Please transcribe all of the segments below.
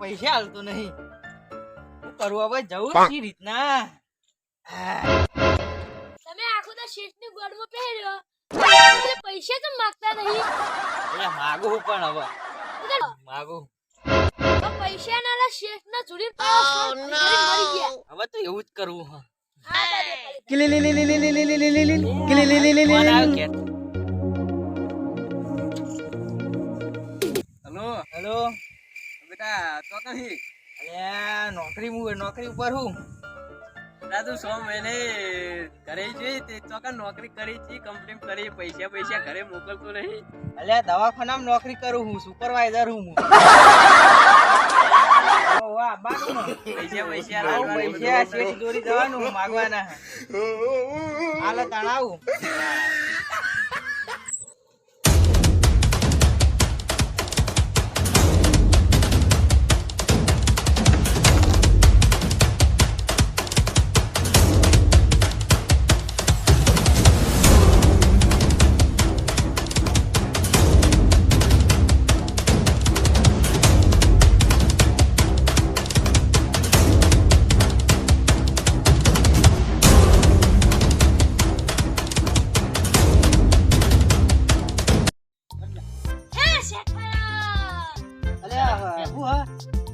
પૈસા હાલતો નહીં શું કરું હવે જવું. સી રીતના તમે આખો તો પહેર્યો પૈસા તો માંગતા નહીં એટલે માગું પણ હવે માગું પૈસા ના શેઠના જોડી મરી હવે તો એવું જ કરવું હા હલો. બેટા તો કહી અરે નોકરી હું નોકરી ઉપર હું. દાદુ સો મહિને ઘરે જોઈ તે ચોકા નોકરી કરી છે કંપની કરી પૈસા પૈસા ઘરે મોકલતો નહીં અલ્યા દવાખાનામાં નોકરી કરું હું સુપરવાઇઝર હું હું. પૈસા પૈસા પૈસા શેઠ દોરી જવાનું માગવાના. હાલ તણાવું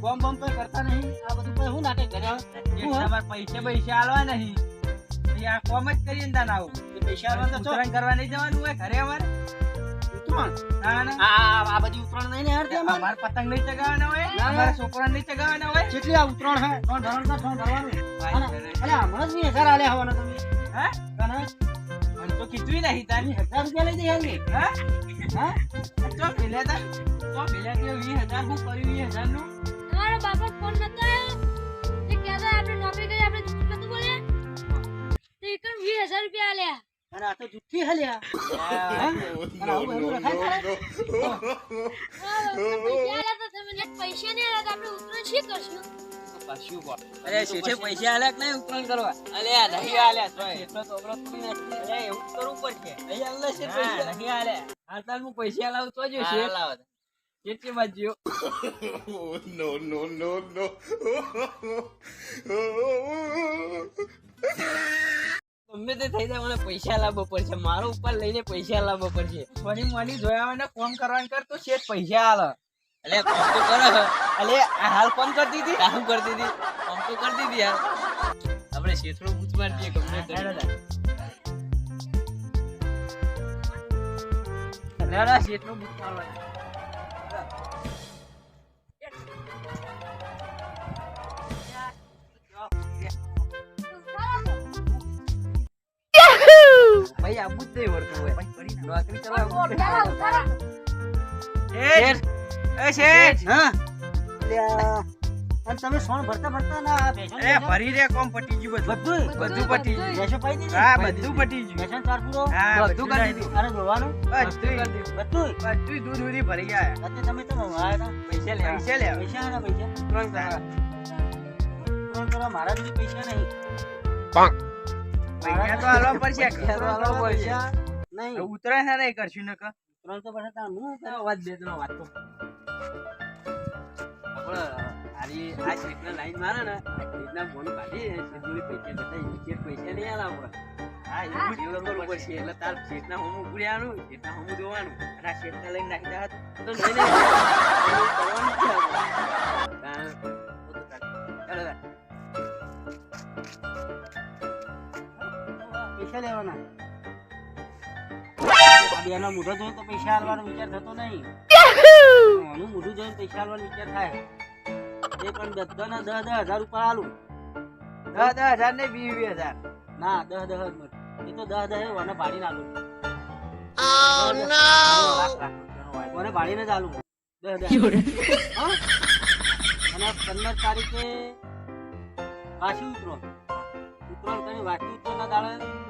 હા બમ બોમ કરતા નહીં. આ બધું કોઈ હું નાટક કર્યા પૈસા પૈસા આલવા નહીં. આ કોમ જ કરીને તાન આવું. પૈસા આલવા તો છો. કરવા નહીં જવાનું હોય ઘરે અમારે? ઉતરણ ના ના? આ આ- આ બધી ઉતરણ નહીં ને યાર અમારે? અમારે પતંગ નહીં ચગાવવાના હોય. ના. છોકરા નહીં ચગાવવાના હોય. કેટલી આ ઉતરણ હે? ત્રણ ધરણ કા ત્રણ ધરવાનું અને હમણાં જ વીસ હજાર હવાના તમે. હા? મને તો કીધું નહીં તાની હજાર રૂપિયા લઈ દે યાર હા? હા? તો પેલા તા તો પેલા કે વીસ હજાર હું કર્યું વીસ હજારનું બાપા ફોન નતો આવ્યો તે કહેતા આપણે નોકરી કરી આપણે જૂઠું નતું બોલે તે એકમ 20000 રૂપિયા આલ્યા. અને આ તો જુઠ્ઠી હલ્યા. પૈસા આલ્યા તો તમે એક પૈસા નહીં આલ્યા આપણે ઉતરણ શી કરશું? અરે શેઠે પૈસા આલ્યા કે નહીં ઉતરાણ કરવા? અલ્યા નહીં આલ્યા એટલો તો અબરો થોડી નાખી અલ્યા એવું કરવું પડશે. અહીં આલ્યા છે પૈસા નહીં આલ્યા. હાલ તાર હું પૈસા લાવું તો જો શેઠ લાવો તો. કેટલી બાજુ નો નો નો નો ગમે તે થઈ જાય મને પૈસા લાવવો પડશે. મારો ઉપર લઈને પૈસા લાવવો પડશે. ફરી મળી જોયા ને ફોન કરવાનું કર તો શેઠ પૈસા હાલ એટલે ફોન તો કરો. અલે હાલ ફોન કરતી હતી કામ કરતી હતી ફોન તો કરતી હતી યાર આપણે શેઠનો બૂચ મારી ગમે તે. શેઠનો બૂચ મારવાનો. ભાઈ આવું જ નહીં વળતું હોય નોકરી કરવા ઉતારા, ઉતારા. શેઠ હા અને તમે સોણ ભરતા ભરતા ના આ ભેંસોને અરે ભેંસો- ફરી રે કોમ પટી ગયું બધું બધું બધું પટી ગયું ભેંસો પાઈ દીધી હા બધું પટી ગયું ભેંસોને ચાર પૂરો હા બધું કરી દીધું. અને દોવાનું બધું બધું બધું દૂધ ઉધી ભરી ગયા અત્યારે તમે તો આવ્યા પૈસા લે પૈસા લે પૈસા ના પૈસા ત્રણ તારા મારા પૈસા નહીં પૈસા તો આલવા પડશે પૈસા તો આલવા પડશે. નહીં. ઉતરાય ના નહીં કરશું ને કા ત્રણ તો પછી તાર મું ના, વાત ત્રણ વાત તો. આપણે આ શેઠને લાઈન મારે ને શેઠના ફોન કાઢી સીધું પૈસા જતા શેઠ પૈસા નહીં આલા આપણે હા એવું જીવન કરવું પડશે. એટલે તાર શેઠના હોમું ઉગડ્યાનું શેઠના હોમું જોવાનું અને આ શેઠને લઈને નાખી દેવા તો નહીં નહીં કરવાનું છે પૈસા લેવાના. બેનો મોઢો જોઈને તો પૈસા આલવાનો વિચાર થતો નહીં. આનું મોઢું જોઈને પૈસા આલવાનો વિચાર થાય. એ પણ બધાના દસ દસ હજાર રૂપિયા આલું. દસ દસ હજાર ને વીસ વીસ હજાર. ના દસ દસ એ તો દસ દસ મને આલું. લાખ લાખ મને ભાડીને જ આલું. દસ દસ. હા? અને પંદર તારીખે વાસી ઉતરો. ઉતરો કરી વાસી ઉતરના દાડે.